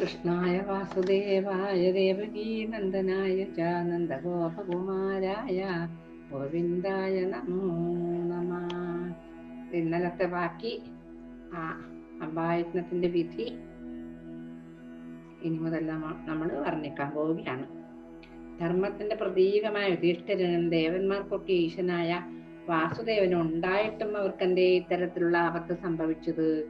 കൃഷ്ണായ വാസുദേവായ ദേവകീനന്ദനായ ച നന്ദഗോപകുമാരായ ഗോവിന്ദായ നമോ നമ. ഇന്നലത്തെ ബാക്കി ആ അമ്പായത്നത്തിന്റെ വിധി. ഇനി മുതൽ നമ്മൾ വർണിക്കാൻ പോവുകയാണ്. ധർമ്മത്തിന്റെ പ്രതീകമായ യുധിഷ്ഠിരനും ദേവന്മാർക്കൊക്കെ ഈശനായ വാസുദേവനും ഉണ്ടായിട്ടും അവർക്ക് എന്തേ ഇത്തരത്തിലുള്ള ആപത്ത് സംഭവിച്ചത്?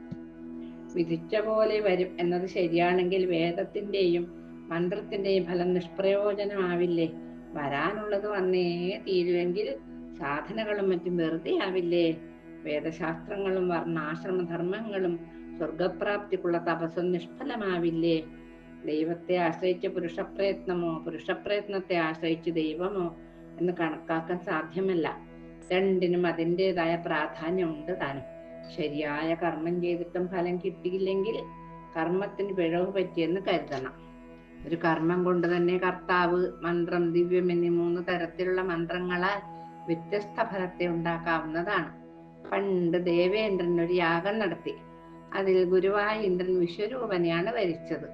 വിധിച്ച പോലെ വരും എന്നത് ശരിയാണെങ്കിൽ വേദത്തിന്റെയും മന്ത്രത്തിന്റെയും ഫലം നിഷ്പ്രയോജനമാവില്ലേ? വരാനുള്ളത് വന്നേ തീരുവെങ്കിൽ സാധനകളും മറ്റും വെറുതെ ആവില്ലേ? വേദശാസ്ത്രങ്ങളും വർണാശ്രമ ധർമ്മങ്ങളും സ്വർഗപ്രാപ്തിക്കുള്ള തപസ്സും നിഷ്ഫലമാവില്ലേ? ദൈവത്തെ ആശ്രയിച്ച് പുരുഷപ്രയത്നമോ പുരുഷപ്രയത്നത്തെ ആശ്രയിച്ച് ദൈവമോ എന്ന് കണക്കാക്കാൻ സാധ്യമല്ല. രണ്ടിനും അതിന്റെതായ പ്രാധാന്യമുണ്ട് താനും. ശരിയായ കർമ്മം ചെയ്തിട്ടും ഫലം കിട്ടിയില്ലെങ്കിൽ കർമ്മത്തിന് പിഴവ് പറ്റിയെന്ന് കരുതണം. ഒരു കർമ്മം കൊണ്ട് തന്നെ കർത്താവ് മന്ത്രം ദിവ്യം എന്നീ മൂന്ന് തരത്തിലുള്ള മന്ത്രങ്ങളാൽ വ്യത്യസ്ത ഫലത്തെ ഉണ്ടാക്കാവുന്നതാണ്. പണ്ട് ദേവേന്ദ്രൻ ഒരു യാഗം നടത്തി. അതിൽ ഗുരുവായ ഇന്ദ്രൻ വിശ്വരൂപനെയാണ് വരിച്ചത്.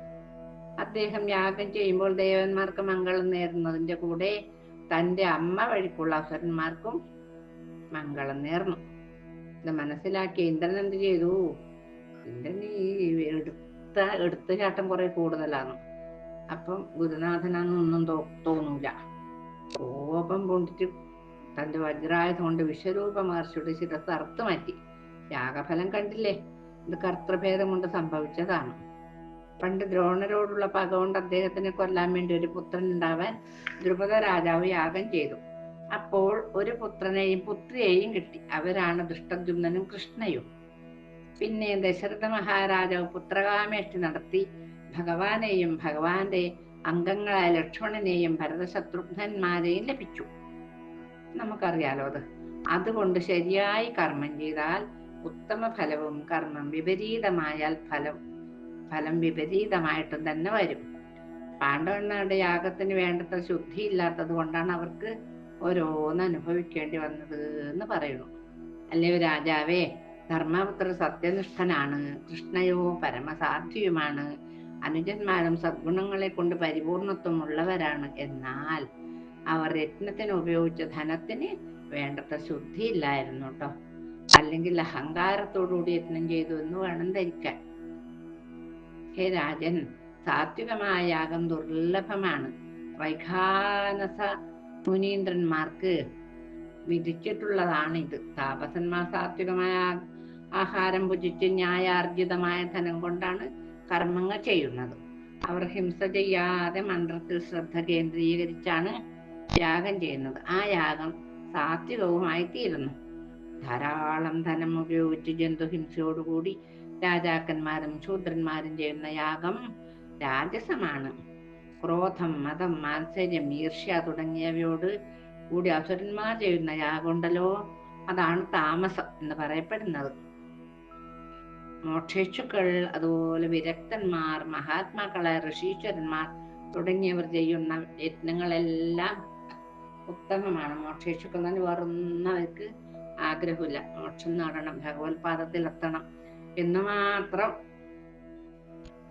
അദ്ദേഹം യാഗം ചെയ്യുമ്പോൾ ദേവന്മാർക്ക് മംഗളം നേരുന്നതിന്റെ കൂടെ തന്റെ അമ്മ വഴിക്കുള്ള അസുരന്മാർക്കും മംഗളം നേർന്നു. ഇത് മനസ്സിലാക്കി. ഇന്ദ്രൻ എന്ത് ചെയ്തു? ഇന്ദ്രൻ ഈ എടുത്ത എടുത്ത ചാട്ടം കുറെ കൂടുതലാണ് അപ്പം ഗുരുനാഥനാന്നൊന്നും തോ തോന്നൂല. കോപം കൊണ്ടിട്ട് തന്റെ വജ്രായുധം കൊണ്ട് വിശ്വരൂപ മഹർഷിയുടെ ശിരസ് അറുത്ത് മാറ്റി. യാഗഫലം കണ്ടില്ലേ? ഇത് കർത്തഭേദം കൊണ്ട് സംഭവിച്ചതാണ്. പണ്ട് ദ്രോണരോടുള്ള പക കൊണ്ട് അദ്ദേഹത്തിനെ കൊല്ലാൻ വേണ്ടി ഒരു പുത്രൻ ഉണ്ടാവാൻ ദ്രുപദ രാജാവ് യാഗം ചെയ്തു. അപ്പോൾ ഒരു പുത്രനെയും പുത്രിയെയും കിട്ടി. അവരാണ് ദുഷ്ടദ്യുമ്നനും കൃഷ്ണയും. പിന്നെ ദശരഥ മഹാരാജാവ് പുത്രകാമേഷ്ടി നടത്തി. ഭഗവാനെയും ഭഗവാന്റെ അംഗങ്ങളായ ലക്ഷ്മണനെയും ഭരതശത്രുഘ്നന്മാരെയും ലഭിച്ചു. നമുക്കറിയാലോ അത്. അതുകൊണ്ട് ശരിയായി കർമ്മം ചെയ്താൽ ഉത്തമ ഫലവും കർമ്മം വിപരീതമായാൽ ഫലം ഫലം വിപരീതമായിട്ടും തന്നെ വരും. പാണ്ഡവന്മാരുടെ യാഗത്തിന് വേണ്ടത്ര ശുദ്ധിയില്ലാത്തത് കൊണ്ടാണ് അവർക്ക് ഓരോന്ന് അനുഭവിക്കേണ്ടി വന്നത് എന്ന് പറയുന്നു. അല്ലയോ രാജാവേ? ധർമ്മപുത്ര സത്യനിഷ്ഠനാണ്. കൃഷ്ണയോ പരമസാധ്യയുമാണ് അനുജന്മാരും സദ്ഗുണങ്ങളെ കൊണ്ട് പരിപൂർണത്വം ഉള്ളവരാണ് എന്നാൽ അവർ യജ്ഞത്തിന് ഉപയോഗിച്ച ധനത്തിന് വേണ്ടത്ര ശുദ്ധിയില്ലായിരുന്നു കേട്ടോ അല്ലെങ്കിൽ അഹങ്കാരത്തോടുകൂടി യത്നം ചെയ്തു എന്ന് വേണം ധരിക്കാൻ. ഹേ രാജൻ സാത്വികമായ യാഗം ദുർലഭമാണ്. വൈഖാനസ മുനീന്ദ്രന്മാർക്ക് ഇത് താപസന്മാർ സാത്വികമായ ആഹാരം ഭുജിച്ച് ന്യായാർജിതമായ ധനം കൊണ്ടാണ് കർമ്മങ്ങൾ ചെയ്യുന്നത്. അവർ ഹിംസ ചെയ്യാതെ മന്ത്രത്തിൽ ശ്രദ്ധ കേന്ദ്രീകരിച്ചാണ് യാഗം ചെയ്യുന്നത്. ആ യാഗം സാത്വികവുമായി തീരുന്നു. ധാരാളം ധനം ഉപയോഗിച്ച് ജന്തുഹിംസയോടുകൂടി രാജാക്കന്മാരും ശൂദ്രന്മാരും ചെയ്യുന്ന യാഗം രാജസമാണ്. ക്രോധം മതം മാത്സര്യം ഈർഷ്യ തുടങ്ങിയവയോട് കൂടി അസുരന്മാർ ചെയ്യുന്ന യാഗമുണ്ടല്ലോ. അതാണ് താമസം എന്ന് പറയപ്പെടുന്നത്. മോക്ഷിച്ചുക്കൾ അതുപോലെ വിരക്തന്മാർ മഹാത്മാക്കളായ ഋഷീശ്വരന്മാർ തുടങ്ങിയവർ ചെയ്യുന്ന യത്നങ്ങളെല്ലാം ഉത്തമമാണ്. മോക്ഷിച്ചുക്കൾ തന്നെ വേറൊന്നവർക്ക് ആഗ്രഹമില്ല. മോക്ഷം നേടണം ഭഗവത് പാദത്തിൽ എത്തണം എന്ന് മാത്രം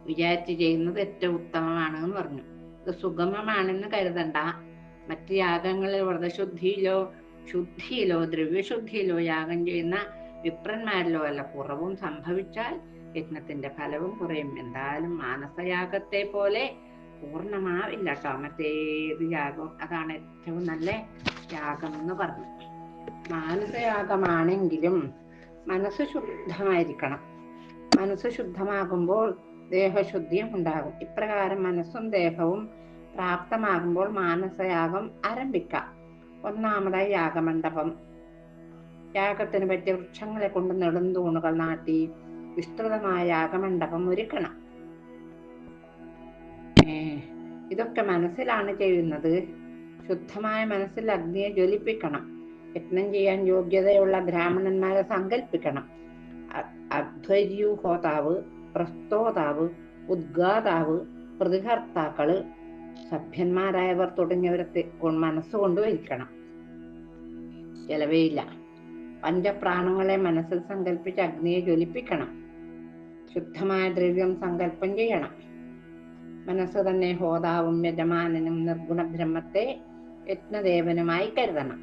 വിചാരിച്ച് ചെയ്യുന്നത് ഏറ്റവും ഉത്തമമാണ് എന്ന് പറഞ്ഞു. സുഗമമാണെന്ന് കരുതണ്ട. മറ്റ് യാഗങ്ങളിൽ വ്രതശുദ്ധിയിലോ ശുദ്ധിയിലോ ദ്രവ്യശുദ്ധിയിലോ യാഗം ചെയ്യുന്ന വിപ്രന്മാരിലോ അല്ല. കുറവും സംഭവിച്ചാൽ യജ്ഞത്തിന്റെ ഫലവും കുറയും. എന്തായാലും മാനസയാഗത്തെ പോലെ പൂർണമാവില്ല കേട്ടോ മറ്റേത് യാഗം അതാണ് ഏറ്റവും നല്ല യാഗം എന്ന് പറഞ്ഞു. മാനസയാഗമാണെങ്കിലും മനസ്സ് ശുദ്ധമായിരിക്കണം. മനസ്സ് ശുദ്ധമാകുമ്പോൾ ദേഹശുദ്ധിയും ഉണ്ടാകും. ഇപ്രകാരം മനസ്സും ദേഹവും പ്രാപ്തമാകുമ്പോൾ മാനസയാഗം ആരംഭിക്കാം. ഒന്നാമതായി യാഗമണ്ഡപം. യാഗത്തിന് പറ്റിയ വൃക്ഷങ്ങളെ കൊണ്ട് നെടുന്തൂണുകൾ നാട്ടി വിസ്തൃതമായ യാഗമണ്ഡപം ഒരുക്കണം. ഇതൊക്കെ മനസ്സിലാണ് ചെയ്യുന്നത്. ശുദ്ധമായ മനസ്സിൽ അഗ്നിയെ ജ്വലിപ്പിക്കണം. യത്നം ചെയ്യാൻ യോഗ്യതയുള്ള ബ്രാഹ്മണന്മാരെ സങ്കല്പിക്കണം. അധ്വര്യൂഹോതാവ് പ്രസ്തോതാവ് ഉദ്ഗാതാവ് പ്രതികർത്താക്കൾ സഭ്യന്മാരായവർ തുടങ്ങിയവരെ മനസ്സുകൊണ്ട് വരിക്കണം ചെലവേയില്ല. പഞ്ചപ്രാണങ്ങളെ മനസ്സിൽ സങ്കല്പിച്ച് അഗ്നിയെ ജ്വലിപ്പിക്കണം. ശുദ്ധമായ ദ്രവ്യം സങ്കല്പം ചെയ്യണം. മനസ്സ് തന്നെ ഹോതാവും യജമാനനും നിർഗുണ ബ്രഹ്മത്തെ യജ്ഞദേവനുമായി കരുതണം.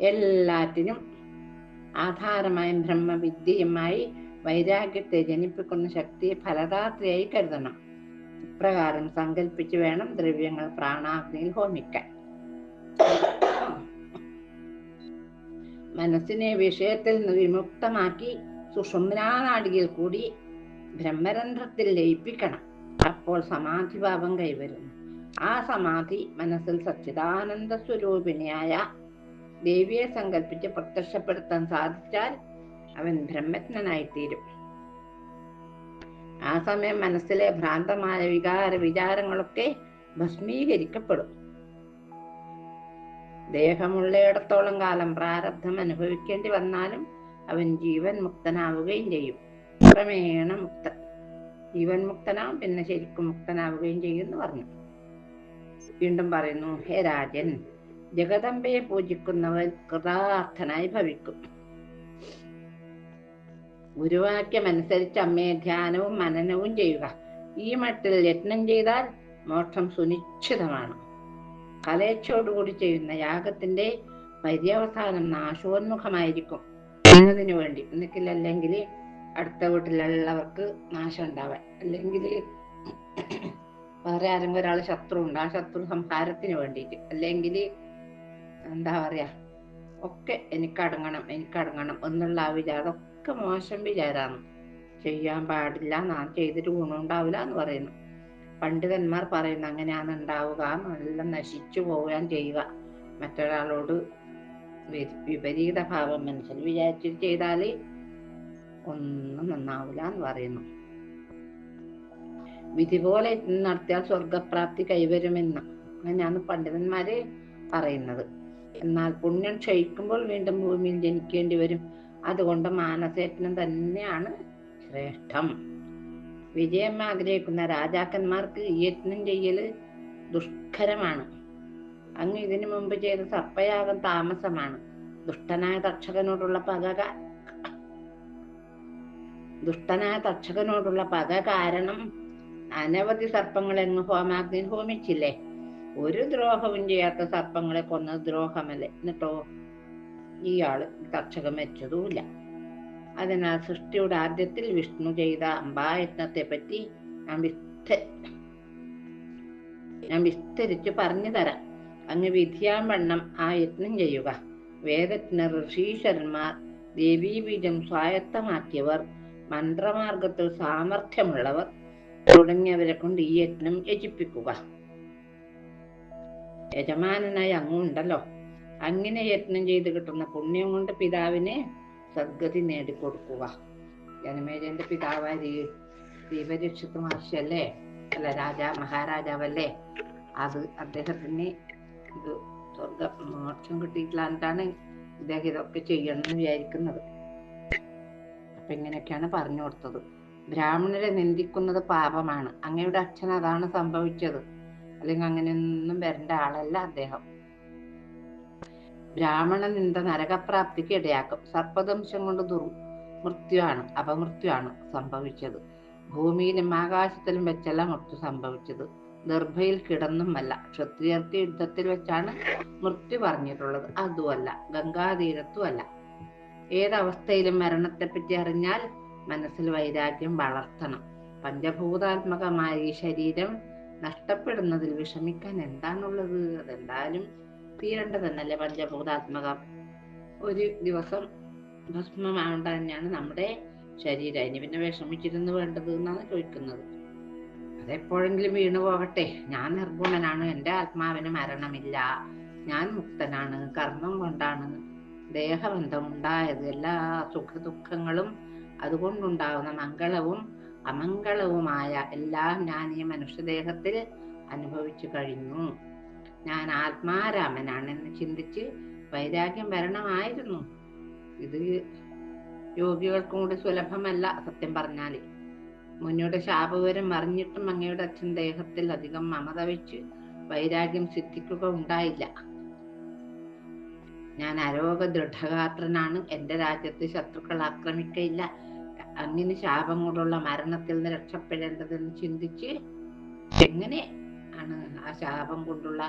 എല്ലാറ്റിനും ആധാരമായും ബ്രഹ്മവിദ്യയുമായി വൈരാഗ്യത്തെ ജനിപ്പിക്കുന്ന ശക്തിയെ ഫലദാത്രിയായി കരുതണം. ഇപ്രകാരം സങ്കല്പിച്ച് വേണം ദ്രവ്യങ്ങൾ പ്രാണാഗ്നിയിൽ ഹോമിക്കാൻ. മനസ്സിനെ വിഷയത്തിൽ നിന്ന് വിമുക്തമാക്കി സുഷുമ്നാനാടിയിൽ കൂടി ബ്രഹ്മരന്ധ്രത്തിൽ ലയിപ്പിക്കണം. അപ്പോൾ സമാധിഭാവം കൈവരുന്നു ആ സമാധി മനസ്സിൽ സച്ചിദാനന്ദ സ്വരൂപിണിയായ ദേവിയെ സങ്കല്പിച്ച് പ്രത്യക്ഷപ്പെടുത്താൻ സാധിച്ചാൽ അവൻ ബ്രഹ്മജ്ഞനായിത്തീരും. ആ സമയം മനസ്സിലെ ഭ്രാന്തമായ വികാര വിചാരങ്ങളൊക്കെ ഭസ്മീകരിക്കപ്പെടും. ദേഹമുള്ളയിടത്തോളം കാലം പ്രാരബ്ധം അനുഭവിക്കേണ്ടി വന്നാലും അവൻ ജീവൻ മുക്തനാവുകയും ചെയ്യും. ക്രമേണ മുക്തൻ. ജീവൻ മുക്തനാവും പിന്നെ ശരിക്കും മുക്തനാവുകയും ചെയ്യും എന്ന് പറഞ്ഞു. വീണ്ടും പറയുന്നു ഹേ രാജൻ ജഗദമ്പയെ പൂജിക്കുന്നവൻ കൃതാർത്ഥനായി ഭവിക്കും. ഗുരുവാക്യം അനുസരിച്ച് അമ്മയെ ധ്യാനവും മനനവും ചെയ്യുക. ഈ മട്ടിൽ യത്നം ചെയ്താൽ മോക്ഷം സുനിശ്ചിതമാണ്. കലേച്ഛയോടുകൂടി ചെയ്യുന്ന യാഗത്തിന്റെ പര്യവസാനം നാശോന്മുഖമായിരിക്കും. എന്നതിനു വേണ്ടി എന്നിട്ടില്ലെങ്കിൽ അടുത്ത വീട്ടിലുള്ളവർക്ക് നാശം ഉണ്ടാവാൻ. അല്ലെങ്കിൽ വേറെ ആരെങ്കിലും ഒരാൾ ശത്രു ഉണ്ട് ആ ശത്രു സംഹാരത്തിന് വേണ്ടിയിട്ട്. അല്ലെങ്കിൽ എന്താ പറയാ ഒക്കെ എനിക്കടങ്ങണം എനിക്കടങ്ങണം എന്നുള്ള ആ വിചാരം ഒക്കെ മോശം വിചാരാണ്. ചെയ്യാൻ പാടില്ല നാം ചെയ്തിട്ട് ഗുണമുണ്ടാവില്ല എന്ന് പറയുന്നു. പണ്ഡിതന്മാർ പറയുന്നു അങ്ങനെയാണ് ഉണ്ടാവുക നല്ല നശിച്ചു പോവുകയും ചെയ്യുക. മറ്റൊരാളോട് വിപരീത ഭാവം മനസ്സിൽ വിചാരിച്ചിട്ട് ചെയ്താൽ ഒന്നും നന്നാവില്ല എന്ന് പറയുന്നു. വിധി പോലെ നടത്തിയാൽ സ്വർഗപ്രാപ്തി കൈവരുമെന്ന്. അങ്ങനെയാണ് പണ്ഡിതന്മാര് പറയുന്നത്. എന്നാൽ പുണ്യം ക്ഷയിക്കുമ്പോൾ വീണ്ടും ഭൂമിയിൽ ജനിക്കേണ്ടി വരും. അതുകൊണ്ട് മാനസയത്നം തന്നെയാണ് ശ്രേഷ്ഠം. വിജയം ആഗ്രഹിക്കുന്ന രാജാക്കന്മാർക്ക് യജ്ഞം ചെയ്യൽ ദുഷ്കരമാണ്. അങ്ങ് ഇതിനു മുമ്പ് ചെയ്ത സർപ്പയാഗം താമസമാണ്. ദുഷ്ടനായ തക്ഷകനോടുള്ള പക ദുഷ്ടനായ തക്ഷകനോടുള്ള പക കാരണം അനവധി സർപ്പങ്ങളെ അങ്ങ് ഹോമാഗ്നി ഹോമിച്ചില്ലേ? ഒരു ദ്രോഹവും ചെയ്യാത്ത സർപ്പങ്ങളെ കൊന്നത് ദ്രോഹമല്ലേ? എന്നിട്ടോ ഇയാൾ തക്ഷകം വെച്ചതുമില്ല അതിനാൽ സൃഷ്ടിയുടെ ആദ്യത്തിൽ വിഷ്ണു ചെയ്ത അമ്പായത്നത്തെ പറ്റി ഞാൻ വിസ്ത ഞാൻ വിസ്തരിച്ച് പറഞ്ഞു തരാം. അങ്ങ് വിധിയാവണ്ണം ആ യത്നം ചെയ്യുക. വേദത്തിന് ഋഷീശ്വരന്മാർ ദേവീബീജം സ്വായത്തമാക്കിയവർ മന്ത്രമാർഗത്തിൽ സാമർഥ്യമുള്ളവർ തുടങ്ങിയവരെ കൊണ്ട് ഈ യത്നം യജിപ്പിക്കുക. യജമാനനായി അങ്ങുണ്ടല്ലോ. അങ്ങനെ യത്നം ചെയ്ത് കിട്ടുന്ന പുണ്യം കൊണ്ട് പിതാവിനെ സദ്ഗതി നേടിക്കൊടുക്കുക. ജനമേജന്റെ പിതാവായി മഹർഷി അല്ലേ? അല്ല രാജാ മഹാരാജാവല്ലേ? അത് അദ്ദേഹത്തിന് ഇത് സ്വർഗ മോക്ഷം കിട്ടിയിട്ടില്ലാണ്ടാണ് ഇദ്ദേഹം ഇതൊക്കെ ചെയ്യണമെന്ന് വിചാരിക്കുന്നത്. അപ്പൊ ഇങ്ങനെയൊക്കെയാണ് പറഞ്ഞു കൊടുത്തത്. ബ്രാഹ്മണരെ നിന്ദിക്കുന്നത് പാപമാണ്. അങ്ങയുടെ അച്ഛൻ അതാണ് സംഭവിച്ചത്. അല്ലെങ്കിൽ അങ്ങനെയൊന്നും വരേണ്ട ആളല്ല അദ്ദേഹം. ബ്രാഹ്മണ നിന്ദ നരകപ്രാപ്തിക്ക് ഇടയാക്കും. സർപ്പദംശം കൊണ്ട് ദുർ മൃത്യുവാണ് അപമൃത്യുവാണ് സംഭവിച്ചത്. ഭൂമിയിലും ആകാശത്തിലും വെച്ചല്ല മൃത്യു സംഭവിച്ചത്. ദർഭയിൽ കിടന്നുമല്ല. ക്ഷത്രിയർക്ക് യുദ്ധത്തിൽ വെച്ചാണ് മൃത്യു പറഞ്ഞിട്ടുള്ളത്. അതുമല്ല ഗംഗാതീരത്തുമല്ല. ഏതവസ്ഥയിലും മരണത്തെപ്പറ്റി അറിഞ്ഞാൽ മനസ്സിൽ വൈരാഗ്യം വളർത്തണം. പഞ്ചഭൂതാത്മകമായ ഈ ശരീരം നഷ്ടപ്പെടുന്നതിൽ വിഷമിക്കാൻ എന്താണുള്ളത്? അതെന്തായാലും തീരേണ്ടത് തന്നെയല്ലേ പഞ്ചഭൂതാത്മകം ഒരു ദിവസം ഭസ്മമാവേണ്ട തന്നെയാണ് നമ്മുടെ ശരീരം. അതിന് പിന്നെ വിഷമിച്ചിരുന്ന് വേണ്ടത് എന്നാണ് ചോദിക്കുന്നത്. അതെപ്പോഴെങ്കിലും വീണു പോകട്ടെ. ഞാൻ നിർഗുണനാണ്. എന്റെ ആത്മാവിന് മരണമില്ല. ഞാൻ മുക്തനാണ്. കർമ്മം കൊണ്ടാണ് ദേഹബന്ധം ഉണ്ടായത്. എല്ലാ സുഖ ദുഃഖങ്ങളും അതുകൊണ്ടുണ്ടാകുന്ന മംഗളവും അമംഗളവുമായ എല്ലാം ഞാൻ ഈ മനുഷ്യദേഹത്തിൽ അനുഭവിച്ചു കഴിഞ്ഞു. ഞാൻ ആത്മാരാമനാണെന്ന് ചിന്തിച്ച് വൈരാഗ്യം വരണമായിരുന്നു. ഇത് യോഗികൾക്കും കൂടി സുലഭമല്ല സത്യം പറഞ്ഞാൽ. മുന്നിയുടെ ശാപവരം അറിഞ്ഞിട്ടും അങ്ങയുടെ അച്ഛൻ ദേഹത്തിൽ അധികം മമത വെച്ച് വൈരാഗ്യം സിദ്ധിക്കുക ഉണ്ടായില്ല. ഞാൻ അരോഗ ദൃഢഗാത്രനാണ്. എന്റെ രാജ്യത്ത് ശത്രുക്കൾ ആക്രമിക്കയില്ല. അങ്ങനെ ശാപം കൊണ്ടുള്ള മരണത്തിൽ നിന്ന് രക്ഷപ്പെടേണ്ടതെന്ന് ചിന്തിച്ച് എങ്ങനെ ആണ്. ആ ശാപം കൊണ്ടുള്ള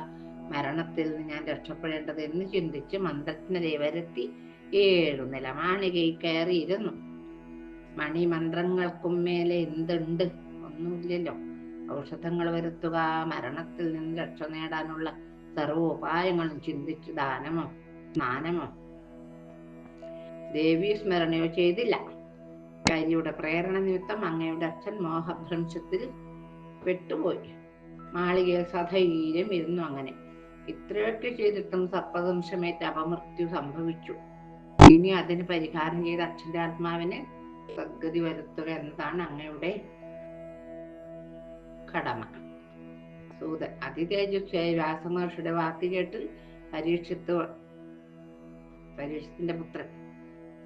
മരണത്തിൽ നിന്ന് ഞാൻ രക്ഷപ്പെടേണ്ടത് എന്ന് ചിന്തിച്ച് മന്ത്രജ്ഞരെ വരുത്തി ഏഴു നില മാളികയിൽ കയറിയിരുന്നു. മണിമന്ത്രങ്ങൾക്കും മേലെ എന്തുണ്ട്? ഒന്നുമില്ലല്ലോ. ഔഷധങ്ങൾ വരുത്തുക മരണത്തിൽ നിന്ന് രക്ഷ നേടാനുള്ള സർവോപായങ്ങളും ചിന്തിച്ച് ദാനമോ സ്നാനമോ? ദേവി സ്മരണയോ ചെയ്തില്ല. കരിയുടെ പ്രേരണ നിമിത്തം അങ്ങയുടെ അച്ഛൻ മോഹഭ്രംശത്തിൽ പെട്ടുപോയി. മാളികയിൽ സധൈര്യം ഇരുന്നു അങ്ങനെ. ഇത്രയൊക്കെ ചെയ്തിട്ടും സർപ്പദംശമേറ്റ് അപമൃത്യു സംഭവിച്ചു. ഇനി അതിന് പരിഹാരം ചെയ്ത അച്ഛന്റെ ആത്മാവിന് സദ്ഗതി വരുത്തുക എന്നതാണ് അങ്ങയുടെ കടമ. സൂതൻ അതിതേജസ്വിയായ വ്യാസമഹർഷിയുടെ വാക്ക് കേട്ട് പരീക്ഷത്ത് പരീക്ഷത്തിന്റെ പുത്രൻ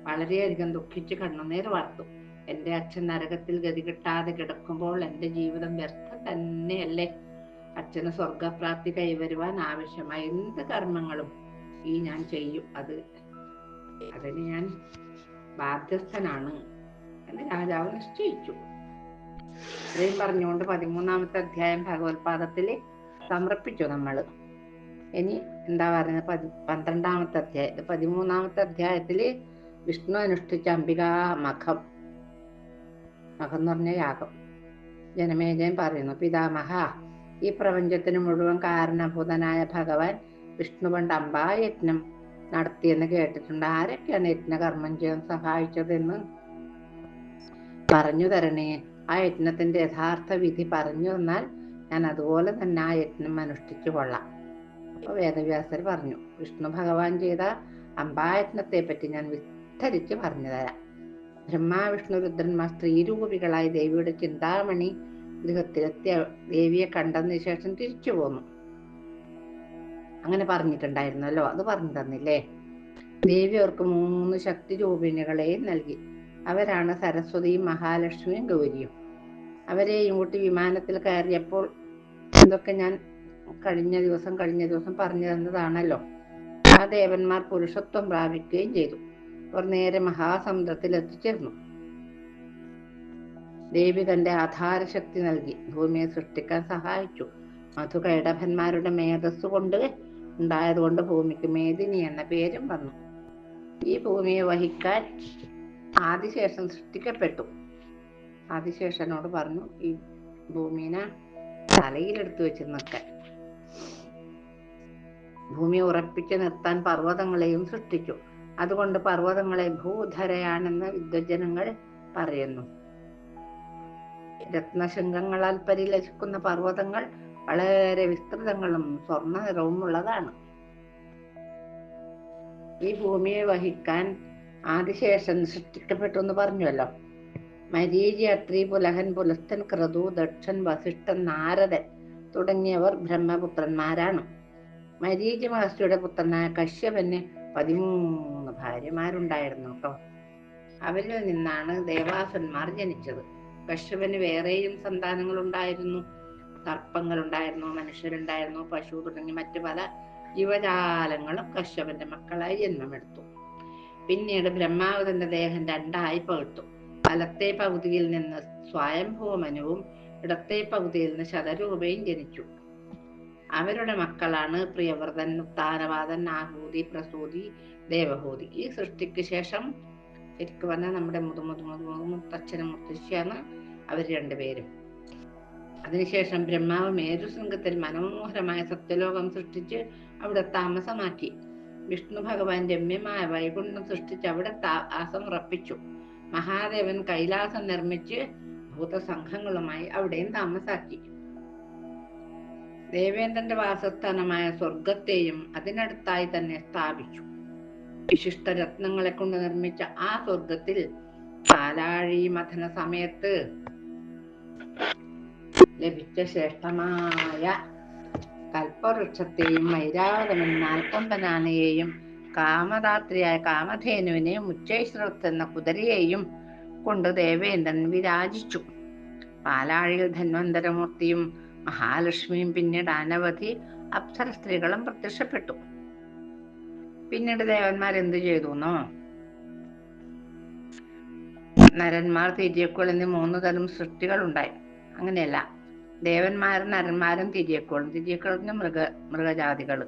വളരെയധികം ദുഃഖിച്ച് കണ്ണുനീർ വാർത്തു. എന്റെ അച്ഛൻ നരകത്തിൽ ഗതി കിട്ടാതെ കിടക്കുമ്പോൾ എന്റെ ജീവിതം വ്യർത്ഥം തന്നെയല്ലേ അച്ഛന് സ്വർഗപ്രാപ്തി കൈവരുവാൻ ആവശ്യമായ എന്ത് കർമ്മങ്ങളും ഈ ഞാൻ ചെയ്യും. അത് അതിന് ഞാൻ ബാധ്യസ്ഥനാണ് എന്ന് രാജാവ് നിശ്ചയിച്ചു. ഇത്രയും പറഞ്ഞുകൊണ്ട് പതിമൂന്നാമത്തെ അധ്യായം ഭഗവത്പാദത്തിൽ സമർപ്പിച്ചു നമ്മൾ ഇനി എന്താ പറയുന്നത്? പതി പന്ത്രണ്ടാമത്തെ അധ്യായം പതിമൂന്നാമത്തെ അധ്യായത്തിൽ വിഷ്ണു അനുഷ്ഠിച്ച അംബികാ മഖം. മഖം എന്ന് പറഞ്ഞ യാഗം. ജനമേജയൻ പറയുന്നു പിതാമഹ ഈ പ്രപഞ്ചത്തിന് മുഴുവൻ കാരണഭൂതനായ ഭഗവാൻ വിഷ്ണു പണ്ട് അമ്പായജ്ഞം നടത്തിയെന്ന് കേട്ടിട്ടുണ്ട്. ആരൊക്കെയാണ് യജ്ഞകർമ്മം ചെയ്യാൻ സഹായിച്ചതെന്ന്? പറഞ്ഞു തരണേ. ആ യജ്ഞത്തിന്റെ യഥാർത്ഥ വിധി പറഞ്ഞു തന്നാൽ ഞാൻ അതുപോലെ തന്നെ ആ യജ്ഞം അനുഷ്ഠിച്ചു കൊള്ളാം. അപ്പൊ വേദവ്യാസർ പറഞ്ഞു വിഷ്ണു ഭഗവാൻ ചെയ്ത അമ്പായജ്ഞത്തെ പറ്റി ഞാൻ വിസ്തരിച്ച് പറഞ്ഞു തരാം. ബ്രഹ്മാ വിഷ്ണു രുദ്രന്മാർ സ്ത്രീരൂപികളായി ദേവിയുടെ ചിന്താമണി ഗൃഹത്തിലെത്തിയ ദേവിയെ കണ്ടതിന് ശേഷം തിരിച്ചു പോന്നു. അങ്ങനെ പറഞ്ഞിട്ടുണ്ടായിരുന്നല്ലോ അത് പറഞ്ഞു തന്നില്ലേ? ദേവി അവർക്ക് മൂന്ന് ശക്തി രൂപിണികളെയും നൽകി. അവരാണ് സരസ്വതിയും മഹാലക്ഷ്മിയും ഗൗരിയും. അവരെ ഇങ്ങോട്ട് വിമാനത്തിൽ കയറിയപ്പോൾ ഇതൊക്കെ ഞാൻ കഴിഞ്ഞ ദിവസം കഴിഞ്ഞ ദിവസം പറഞ്ഞു തന്നതാണല്ലോ. ആ ദേവന്മാർ പുരുഷത്വം പ്രാപിക്കുകയും ചെയ്തു. അവർ നേരെ മഹാസമുദ്രത്തിൽ എത്തിച്ചേർന്നു ദേവി തന്റെ ആധാരശക്തി നൽകി. ഭൂമിയെ സൃഷ്ടിക്കാൻ സഹായിച്ചു. മധു കൈടഭന്മാരുടെ മേധസ് കൊണ്ട് ഉണ്ടായതുകൊണ്ട് ഭൂമിക്ക് മേദിനി എന്ന പേരും വന്നു. ഈ ഭൂമിയെ വഹിക്കാൻ ആദിശേഷൻ സൃഷ്ടിക്കപ്പെട്ടു. ആദിശേഷനോട് പറഞ്ഞു ഈ ഭൂമിനെ തലയിലെടുത്തു വെച്ച് നിൽക്കാൻ. ഭൂമിയെ ഉറപ്പിച്ച് നിർത്താൻ പർവതങ്ങളെയും സൃഷ്ടിച്ചു. അതുകൊണ്ട് പർവതങ്ങളെ ഭൂധരയാണെന്ന് വിദ്വജനങ്ങൾ പറയുന്നു. രത്നശൃംഗങ്ങളാൽ പരിലസിക്കുന്ന പർവതങ്ങൾ വളരെ വിസ്തൃതങ്ങളും സ്വർണ നിറവും ഉള്ളതാണ് ഈ ഭൂമിയെ വഹിക്കാൻ ആദിശേഷൻ സൃഷ്ടിക്കപ്പെട്ടു എന്ന് പറഞ്ഞുവല്ലോ. മരീചി അത്രി പുലഹൻ പുലസ്തൻ ക്രതു ദക്ഷൻ വസിഷ്ഠൻ നാരദൻ തുടങ്ങിയവർ ബ്രഹ്മപുത്രന്മാരാണ്. മരീചി മഹർഷിയുടെ പുത്രനായ കശ്യപന് പതിമൂന്ന് ഭാര്യമാരുണ്ടായിരുന്നു കേട്ടോ. അവരിൽ നിന്നാണ് ദേവാസന്മാർ ജനിച്ചത്. കശ്യപന് വേറെയും സന്താനങ്ങൾ ഉണ്ടായിരുന്നു സർപ്പങ്ങൾ ഉണ്ടായിരുന്നു മനുഷ്യരുണ്ടായിരുന്നു പശു തുടങ്ങി മറ്റു പല ജീവജാലങ്ങളും കശ്യപന്റെ മക്കളായി ജന്മമെടുത്തു. പിന്നീട് ബ്രഹ്മാവ് തന്റെ ദേഹം രണ്ടായി പകുത്തു വലത്തെ പകുതിയിൽ നിന്ന് സ്വയംഭൂമനുവും ഇടത്തെ പകുതിയിൽ നിന്ന് ശതരൂപയും ജനിച്ചു. അവരുടെ മക്കളാണ് പ്രിയവ്രതൻ ഉത്താനവാദൻ ആഹൂതി പ്രസൂതി ദേവഹൂതി ഈ സൃഷ്ടിക്ക് ശേഷം ശരിക്കും പറഞ്ഞാൽ നമ്മുടെ മുതു മുതു മുതു മുതു മുത്തച്ഛനും മുത്തശ്ശിയാണ് അവർ രണ്ടുപേരും. അതിനുശേഷം ബ്രഹ്മാവ് മേരുശൃംഗത്തിൽ മനോഹരമായ സത്യലോകം സൃഷ്ടിച്ച് അവിടെ താമസമാക്കി. വിഷ്ണു ഭഗവാൻ രമ്യമായ വൈകുണ്ഠം സൃഷ്ടിച്ച് അവിടെ താസം ഉറപ്പിച്ചു. മഹാദേവൻ കൈലാസം നിർമ്മിച്ച് ഭൂതസംഘങ്ങളുമായി അവിടെയും താമസാക്കി. ദേവേന്ദ്രന്റെ വാസസ്ഥാനമായ സ്വർഗത്തെയും അതിനടുത്തായി തന്നെ സ്ഥാപിച്ചു. വിശിഷ്ട രത്നങ്ങളെ കൊണ്ട് നിർമ്മിച്ച ആ സ്വർഗത്തിൽ പാലാഴി മഥന സമയത്ത് ലഭിച്ച ശ്രേഷ്ഠമായ കൽപ്പവൃക്ഷത്തെയും ഐരാവതമെന്ന നാൽക്കൊമ്പനാനയെയും കാമദാത്രിയായ കാമധേനുവിനെയും ഉച്ചൈശ്രത്ത് എന്ന കുതിരയെയും കൊണ്ട് ദേവേന്ദ്രൻ വിരാജിച്ചു. പാലാഴിയിൽ ധന്വന്തരമൂർത്തിയും മഹാലക്ഷ്മിയും പിന്നീട് അനവധി അപ്സര സ്ത്രീകളും പ്രത്യക്ഷപ്പെട്ടു. പിന്നീട് ദേവന്മാർ എന്ത് ചെയ്തു എന്നോ നരന്മാർ തിരിയക്കോൾ എന്നീ മൂന്ന് തരം സൃഷ്ടികളുണ്ടായി. അങ്ങനെയല്ല. ദേവന്മാരും നരന്മാരും തിരിയക്കോളും. തിരിയക്കോളിന് മൃഗ മൃഗജാതികൾ.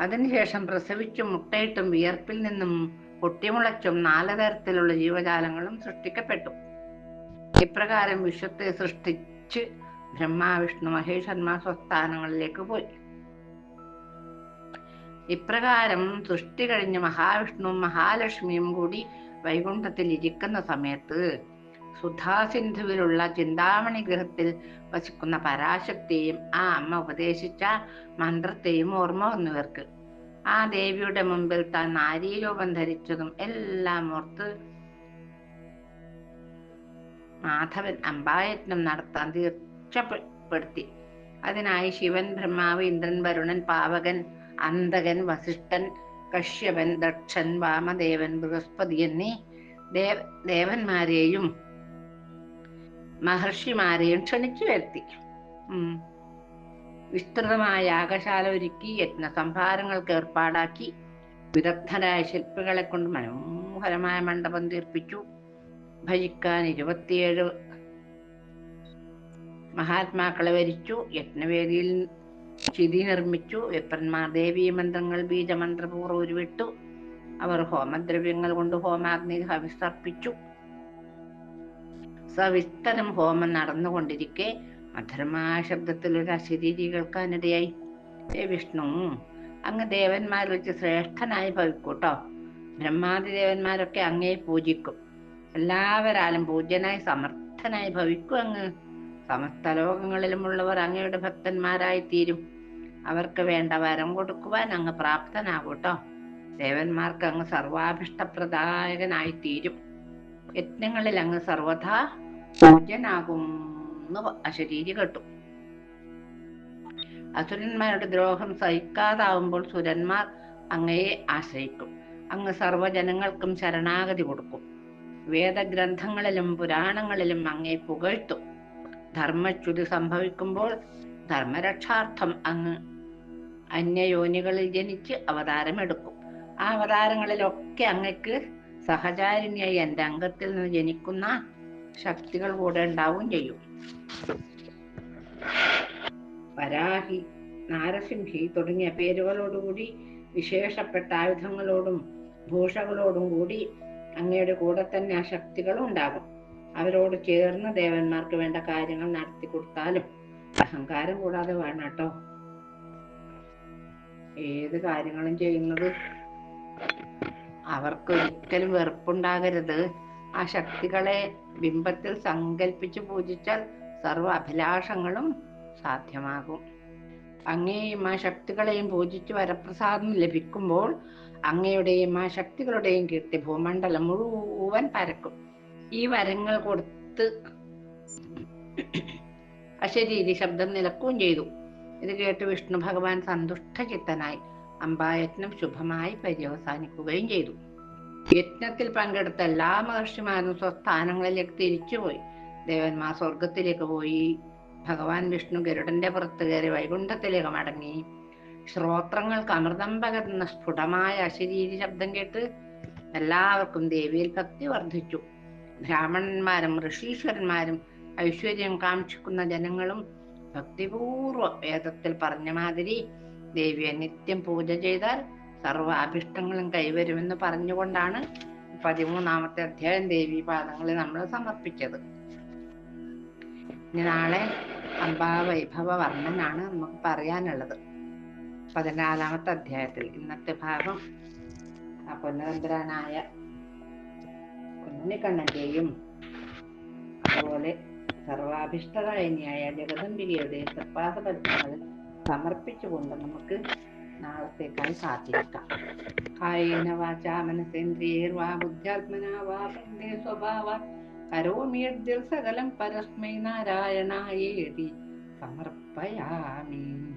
അതിനുശേഷം പ്രസവിച്ചും മുട്ടയിട്ടും വിയർപ്പിൽ നിന്നും പൊട്ടിമുളച്ചും നാല് തരത്തിലുള്ള ജീവജാലങ്ങളും സൃഷ്ടിക്കപ്പെട്ടു. ഇപ്രകാരം വിശ്വത്തെ സൃഷ്ടിച്ച് ബ്രഹ്മ വിഷ്ണു മഹേഷന്മാർ സ്വസ്ഥാനങ്ങളിലേക്ക് പോയി. ഇപ്രകാരം സൃഷ്ടി കഴിഞ്ഞ് മഹാവിഷ്ണുവും മഹാലക്ഷ്മിയും കൂടി വൈകുണ്ഠത്തിൽ ഇരിക്കുന്ന സമയത്ത് സുധാസിന്ധുവിലുള്ള ചിന്താമണി ഗൃഹത്തിൽ വസിക്കുന്ന പരാശക്തിയെയും ആ അമ്മ ഉപദേശിച്ച മന്ത്രത്തെയും ഓർമ്മ വന്നവർക്ക് ആ ദേവിയുടെ മുമ്പിൽ താൻ നാരീരൂപം ധരിച്ചതും എല്ലാം ഓർത്ത് മാധവൻ അമ്പായത്നം നടത്താൻ തീർച്ചപ്പെടുത്തി. അതിനായി ശിവൻ ബ്രഹ്മാവ് ഇന്ദ്രൻ വരുണൻ പാവകൻ അന്തകൻ വസിഷ്ഠൻ കശ്യപൻ ദക്ഷൻ വാമദേവൻ ബൃഹസ്പതി എന്നീ ദേവ ദേവന്മാരെയും മഹർഷിമാരെയും ക്ഷണിച്ചു വരുത്തി. വിസ്തൃതമായ യാഗശാല ഒരുക്കി യജ്ഞ സംഭാരങ്ങൾക്ക് ഏർപ്പാടാക്കി വിദഗ്ധരായ ശില്പികളെ കൊണ്ട് മനോഹരമായ മണ്ഡപം തീർപ്പിച്ചു. ഭജിക്കാൻ ഇരുപത്തിയേഴ് മഹാത്മാക്കളെ വരിച്ചു. യജ്ഞവേദിയിൽ ചിതി നിർമ്മിച്ചു. വിപ്രന്മാർ ദേവീ മന്ത്രങ്ങൾ ബീജമന്ത്രപൂർവം ഉരുവിട്ടു. അവർ ഹോമദ്രവ്യങ്ങൾ കൊണ്ട് ഹോമാഗ്നി ഹവിസർപ്പിച്ചു സവിസ്തരം ഹോമം നടന്നുകൊണ്ടിരിക്കെ മധുരമായ ശബ്ദത്തിൽ ഒരു അശരീരി കേൾക്കാനിടയായി. "ഹേ വിഷ്ണു അങ്ങ് ദേവന്മാരിൽ വെച്ച് ശ്രേഷ്ഠനായി ഭവിക്കൂട്ടോ. ബ്രഹ്മാതി ദേവന്മാരൊക്കെ അങ്ങയെ പൂജിക്കും. എല്ലാവരാലും പൂജ്യനായി സമർത്ഥനായി ഭവിക്കും അങ്ങ്. സമസ്ത ലോകങ്ങളിലുമുള്ളവർ അങ്ങയുടെ ഭക്തന്മാരായി തീരും. അവർക്ക് വേണ്ട വരം കൊടുക്കുവാൻ അങ്ങ് പ്രാപ്തനാകൂട്ടോ ദേവന്മാർക്ക് അങ്ങ് സർവാഭിഷ്ടപ്രദായകനായി തീരും. യജ്ഞങ്ങളിൽ അങ്ങ് സർവഥാ പൂജ്യനാകും അശരീരി കേട്ടു. അസുരന്മാരുടെ ദ്രോഹം സഹിക്കാതാവുമ്പോൾ സുരന്മാർ അങ്ങയെ ആശ്രയിക്കും. അങ്ങ് സർവജനങ്ങൾക്കും ശരണാഗതി കൊടുക്കും. വേദഗ്രന്ഥങ്ങളിലും പുരാണങ്ങളിലും അങ്ങയെ പുകഴ്ത്തും. ധർമ്മച്യുതി സംഭവിക്കുമ്പോൾ ധർമ്മരക്ഷാർത്ഥം അങ്ങ് അന്യയോനികളിൽ ജനിച്ച് അവതാരമെടുക്കും. ആ അവതാരങ്ങളിലൊക്കെ അങ്ങക്ക് സഹചാരിണിയായി എന്റെ അംഗത്തിൽ നിന്ന് ജനിക്കുന്ന ശക്തികൾ കൂടെ ഉണ്ടാവുകയും ചെയ്യും. വരാഹി നാരസിംഹി തുടങ്ങിയ പേരുകളോടുകൂടി വിശേഷപ്പെട്ട ആയുധങ്ങളോടും ഭൂഷകളോടും കൂടി അങ്ങയുടെ കൂടെ തന്നെ ആ ശക്തികളും ഉണ്ടാകും. അവരോട് ചേർന്ന് ദേവന്മാർക്ക് വേണ്ട കാര്യങ്ങൾ നടത്തി കൊടുത്താലും അഹങ്കാരം കൂടാതെ വേണം കേട്ടോ. ഏത് കാര്യങ്ങളും ചെയ്യുന്നത് അവർക്ക് ഒരിക്കലും വെറുപ്പുണ്ടാകരുത്. ആ ശക്തികളെ ബിംബത്തിൽ സങ്കല്പിച്ച് പൂജിച്ചാൽ സർവ അഭിലാഷങ്ങളും സാധ്യമാകും. അങ്ങയെയും ആ ശക്തികളെയും പൂജിച്ച് വരപ്രസാദം ലഭിക്കുമ്പോൾ അങ്ങയുടെയും ആ ശക്തികളുടെയും കീർത്തി ഭൂമണ്ഡലം മുഴുവൻ പരക്കും. ഈ വരങ്ങൾ കൊടുത്ത് അശരീരി ശബ്ദം നിലക്കുകയും ചെയ്തു. ഇത് കേട്ട് വിഷ്ണു ഭഗവാൻ സന്തുഷ്ടചിത്തനായി അമ്പായത്നം ശുഭമായി പര്യവസാനിക്കുകയും ചെയ്തു. യജ്ഞത്തിൽ പങ്കെടുത്ത എല്ലാ മഹർഷിമാരും സ്വസ്ഥാനങ്ങളിലേക്ക് തിരിച്ചുപോയി. ദേവന്മാർ സ്വർഗത്തിലേക്ക് പോയി. ഭഗവാൻ വിഷ്ണു ഗരുഡന്റെ പുറത്ത് കയറി വൈകുണ്ഠത്തിലേക്ക് മടങ്ങി. ശ്രോത്രങ്ങൾക്ക് അമൃതം പകർന്ന സ്ഫുടമായ അശരീരി ശബ്ദം കേട്ട് എല്ലാവർക്കും ദേവിയിൽ ഭക്തി വർദ്ധിച്ചു. ബ്രാഹ്മണന്മാരും ഋഷീശ്വരന്മാരും ഐശ്വര്യം കാക്ഷിക്കുന്ന ജനങ്ങളും ഭക്തിപൂർവം വേദത്തിൽ പറഞ്ഞ മാതിരി ദേവിയെ നിത്യം പൂജ ചെയ്താൽ സർവ അഭിഷ്ടങ്ങളും കൈവരുമെന്ന് പറഞ്ഞുകൊണ്ടാണ് പതിമൂന്നാമത്തെ അധ്യായം ദേവി പാദങ്ങളിൽ നമ്മൾ സമർപ്പിച്ചത്. നാളെ അംബാവൈഭവ വർണനാണ് നമുക്ക് പറയാനുള്ളത്. പതിനാലാമത്തെ അധ്യായത്തിൽ ഇന്നത്തെ ഭാഗം. ആ പൊന്നതന്ത്രനായ ഉണ്ണിക്കണ്ണന്റെയും അതുപോലെ സർവാഭിഷ്ടകായനിയായ ജഗദംബികയുടെ തൃപ്പാദ പദ്മങ്ങളിൽ സമർപ്പിച്ചുകൊണ്ട് നമുക്ക് നാളത്തേക്കായി കാത്തിരിക്കാം. കായേന വാചാ മനസേന്ദ്രിയേർവാ ബുദ്ധ്യാത്മനാ വാ സ്വഭാവ. കരോമി യദ്ദിൽ സകലം പരസ്മൈ നാരായണായേതി സമർപ്പയാമി.